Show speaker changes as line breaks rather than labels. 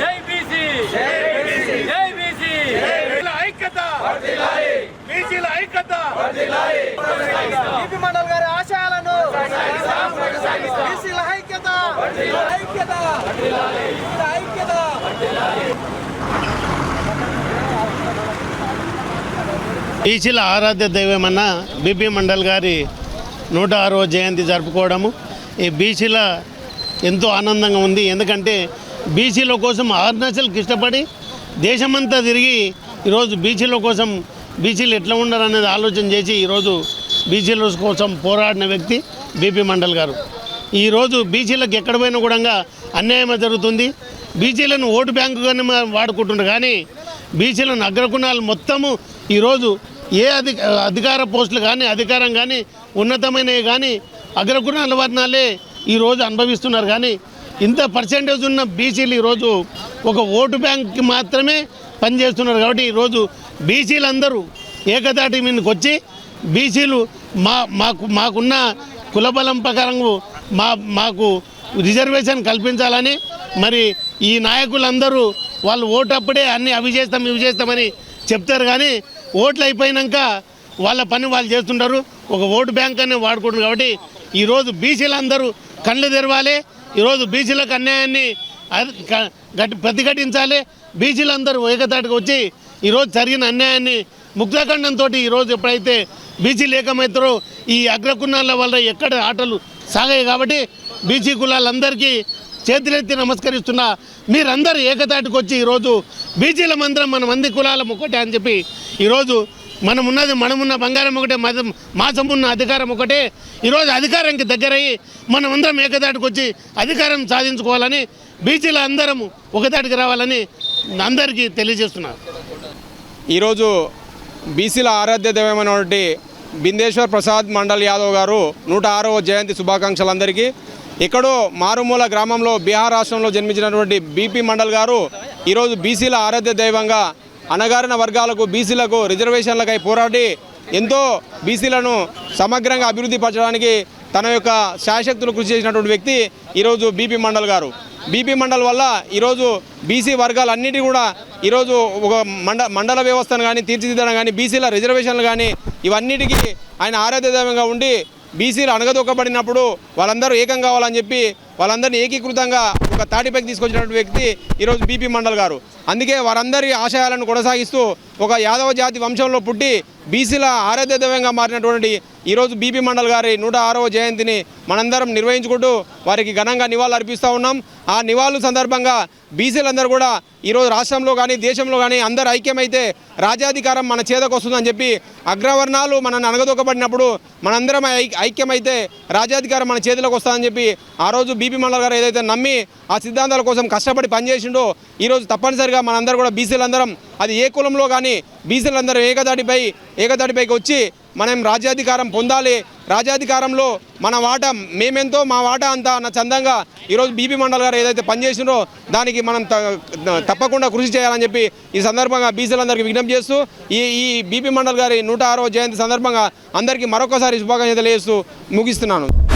జై బీసీ జై బీసీ.
ఐక్యత బీసీల ఐక్యత.
బీపీ మండల్ గారి ఆశయాలను బీసీల ఐక్యత ఐక్యత ఐక్యత.
బీసీల ఆరాధ్య దైవమన్న బీపీ మండల్ గారి నూట ఆరవ జయంతి జరుపుకోవడము. ఈ బీసీల ఎంతో ఆనందంగా ఉంది. ఎందుకంటే బీసీల కోసం అరుణాచల్కి ఇష్టపడి దేశమంతా తిరిగి ఈరోజు బీసీల కోసం బీసీలు ఎట్లా ఉండరు అనేది ఆలోచన చేసి ఈరోజు బీసీల కోసం పోరాడిన వ్యక్తి బీపీ మండల్ గారు. ఈరోజు బీసీలకు ఎక్కడ పోయినా కూడా అన్యాయం జరుగుతుంది. బీసీలను ఓటు బ్యాంకుగానే మనం వాడుకుంటున్నారు కానీ బీసీలను అగ్రకుణాలు మొత్తము ఈరోజు ఏ అధి అధికార పోస్టులు కానీ అధికారం కానీ ఉన్నతమైనవి కానీ అగ్రకుణాల వర్ణాలే ఈరోజు అనుభవిస్తున్నారు కానీ ఇంత పర్సెంటేజ్ ఉన్న బీసీలు ఈరోజు ఒక ఓటు బ్యాంక్కి మాత్రమే పనిచేస్తున్నారు కాబట్టి ఈరోజు బీసీలందరూ ఏకదాటి మీదకి వచ్చి బీసీలు మా మాకు మాకున్న కులబలం ప్రకారం మా మాకు రిజర్వేషన్ కల్పించాలని మరి ఈ నాయకులందరూ వాళ్ళు ఓటప్పుడే అన్నీ అన్ని అవి చేస్తాం ఇవి చేస్తామని చెప్తారు కానీ ఓట్లు అయిపోయినాక వాళ్ళ పని వాళ్ళు చేస్తుంటారు. ఒక ఓటు బ్యాంక్ అనే వాడుకుంటారు కాబట్టి ఈరోజు బీసీలందరూ కళ్ళు తెరవాలి. ఈరోజు బీసీలకు అన్యాయాన్ని గట్టి ప్రతిఘటించాలి. బీసీలందరూ ఏకతాటికి వచ్చి ఈరోజు జరిగిన అన్యాయాన్ని ముక్తఖండంతో ఈరోజు ఎప్పుడైతే బీసీలు ఏకమవుతారో ఈ అగ్రకుణాల వల్ల ఎక్కడ ఆటలు సాగాయి కాబట్టి బీసీ కులాలందరికీ చేతులెత్తి నమస్కరిస్తున్న. మీరందరూ ఏకతాటికి వచ్చి ఈరోజు బీసీల మందిరం మన మంది కులాలం ఒకటే అని చెప్పి ఈరోజు మనం ఉన్నది మనమున్న బంగారం ఒకటే మద మాసం ఉన్న అధికారం ఒకటే. ఈరోజు అధికారానికి దగ్గరయ్యి మనం అందరం ఏకతాటికి వచ్చి అధికారం సాధించుకోవాలని బీసీలు అందరం ఒకదాటికి రావాలని అందరికీ తెలియజేస్తున్నారు
ఈరోజు బీసీల ఆరాధ్య దైవమైనటువంటి బిందేశ్వర్ ప్రసాద్ మండల్ యాదవ్ గారు నూట ఆరవ జయంతి శుభాకాంక్షలు అందరికీ. ఎక్కడో మారుమూల గ్రామంలో బీహార్ రాష్ట్రంలో జన్మించినటువంటి బీపీ మండల్ గారు ఈరోజు బీసీల ఆరాధ్య దైవంగా అణగారిన వర్గాలకు బీసీలకు రిజర్వేషన్లకై పోరాడి ఎంతో బీసీలను సమగ్రంగా అభివృద్ధి పరచడానికి తన యొక్క శాశక్తులు కృషి చేసినటువంటి వ్యక్తి ఈరోజు బీపీ మండల్ గారు. బీపీ మండల్ వల్ల ఈరోజు బీసీ వర్గాలన్నిటి కూడా ఈరోజు ఒక మండ మండల వ్యవస్థను కానీ తీర్చిదిద్దడం కానీ బీసీల రిజర్వేషన్లు కానీ ఇవన్నిటికీ ఆయన ఆరాధ్యదైవంగా ఉండి బీసీలు అణగదొక్కబడినప్పుడు వాళ్ళందరూ ఏకం కావాలని చెప్పి వాళ్ళందరినీ ఏకీకృతంగా ఒక తాటిపైకి తీసుకొచ్చినటువంటి వ్యక్తి ఈరోజు బీపీ మండల్ గారు. అందుకే వారందరి ఆశయాలను కొనసాగిస్తూ ఒక యాదవ జాతి వంశంలో పుట్టి బీసీల ఆరాధ్య దైవంగా మారినటువంటి ఈరోజు బీపీ మండల్ గారి నూట ఆరవ జయంతిని మనందరం నిర్వహించుకుంటూ వారికి ఘనంగా నివాళులు అర్పిస్తూ ఉన్నాం. ఆ నివాళుల సందర్భంగా బీసీలందరూ కూడా ఈరోజు రాష్ట్రంలో కానీ దేశంలో కానీ అందరు ఐక్యమైతే రాజ్యాధికారం మన చేదకు వస్తుందని చెప్పి అగ్రవర్ణాలు మనల్ని అనగదొక్కబడినప్పుడు మనందరం ఐక్యమైతే రాజ్యాధికారం మన చేతిలోకి వస్తుందని చెప్పి ఆ రోజు బీపీ మండల్ గారు ఏదైతే నమ్మి ఆ సిద్ధాంతాల కోసం కష్టపడి పనిచేసిండో ఈరోజు తప్పనిసరిగా మనందరూ కూడా బీసీలందరం అది ఏ కులంలో కానీ బీసీలందరూ ఏకదాటిపై ఏకదాటిపైకి వచ్చి మనం రాజ్యాధికారం పొందాలి. రాజ్యాధికారంలో మన వాటా మేమెంతో మా వాటా అంతా అన్న చందంగా ఈరోజు బీపీ మండల్ గారు ఏదైతే పనిచేసినో దానికి మనం త- తప్పకుండా కృషి చేయాలని చెప్పి ఈ సందర్భంగా బీసీలందరికీ విజ్ఞప్తి చేస్తూ ఈ ఈ బీపీ మండల్ గారి నూట జయంతి సందర్భంగా అందరికీ మరొకసారి శుభాకాంక్షలు తెలియజేస్తూ ముగిస్తున్నాను.